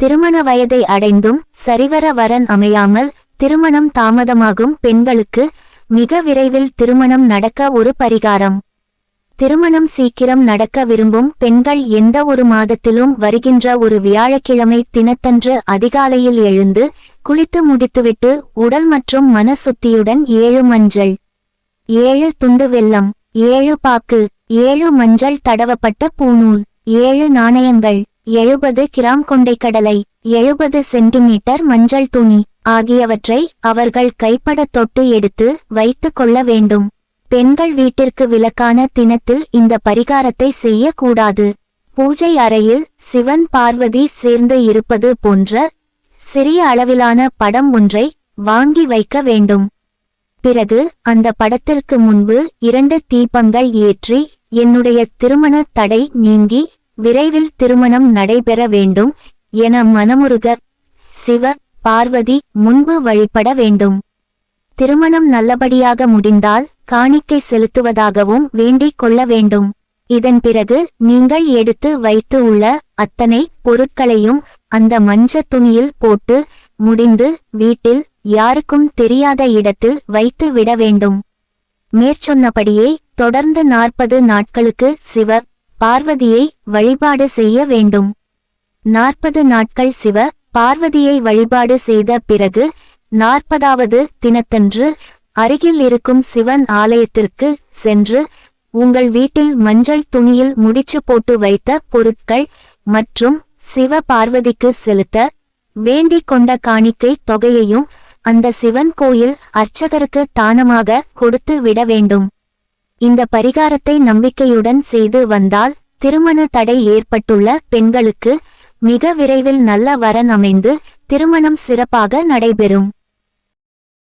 திருமண வயதை அடைந்தும் சரிவர வரன் அமையாமல் திருமணம் தாமதமாகும் பெண்களுக்கு மிக விரைவில் திருமணம் நடக்க ஒரு பரிகாரம். திருமணம் சீக்கிரம் நடக்க விரும்பும் பெண்கள் எந்த ஒரு மாதத்திலும் வருகின்ற ஒரு வியாழக்கிழமை தினத்தன்று அதிகாலையில் எழுந்து குளித்து முடித்துவிட்டு உடல் மற்றும் மன சுத்தியுடன் ஏழு மஞ்சள் ஏழு துண்டு வெல்லம் ஏழு பாக்கு ஏழு மஞ்சள் தடவப்பட்ட பூநூல் ஏழு நாணயங்கள். எழுபது கிராம் கொண்டைக்கடலை எழுபது சென்டிமீட்டர் மஞ்சள் துணி ஆகியவற்றை அவர்கள் கைப்பட தொட்டு எடுத்து வைத்து கொள்ள வேண்டும். பெண்கள் வீட்டிற்கு விலக்கான தினத்தில் இந்த பரிகாரத்தை செய்யக்கூடாது. பூஜை அறையில் சிவன் பார்வதி சேர்ந்து இருப்பது போன்ற சிறிய அளவிலான படம் ஒன்றை வாங்கி வைக்க வேண்டும். பிறகு அந்த படத்திற்கு முன்பு இரண்டு தீபங்கள் ஏற்றி என்னுடைய திருமண தடை நீங்கி விரைவில் திருமணம் நடைபெற வேண்டும் என மனமுருக சிவ பார்வதி முன்பு வழிபட வேண்டும். திருமணம் நல்லபடியாக முடிந்தால் காணிக்கை செலுத்துவதாகவும் வேண்டிக் கொள்ள வேண்டும். இதன் பிறகு நீங்கள் எடுத்து வைத்து உள்ள அத்தனை பொருட்களையும் அந்த மஞ்ச துணியில் போட்டு முடிந்து வீட்டில் யாருக்கும் தெரியாத இடத்தில் வைத்து விட வேண்டும். மேற்சொன்னபடியே தொடர்ந்து நாற்பது நாட்களுக்கு சிவ பார்வதியை வழிபாடு செய்ய வேண்டும். நாற்பது நாட்கள் சிவ பார்வதியை வழிபாடு செய்த பிறகு நாற்பதாவது தினத்தன்று அருகில் இருக்கும் சிவன் ஆலயத்திற்கு சென்று உங்கள் வீட்டில் மஞ்சள் துணியில் முடிச்சு போட்டு வைத்த பொருட்கள் மற்றும் சிவ பார்வதிக்கு செலுத்த வேண்டிக் கொண்ட காணிக்கை தொகையையும் அந்த சிவன் கோயில் அர்ச்சகருக்கு தானமாக கொடுத்து விட வேண்டும். இந்த பரிகாரத்தை நம்பிக்கையுடன் செய்து வந்தால் திருமண தடை ஏற்பட்டுள்ள பெண்களுக்கு மிக விரைவில் நல்ல வரன் அமைந்து திருமணம் சிறப்பாக நடைபெறும்.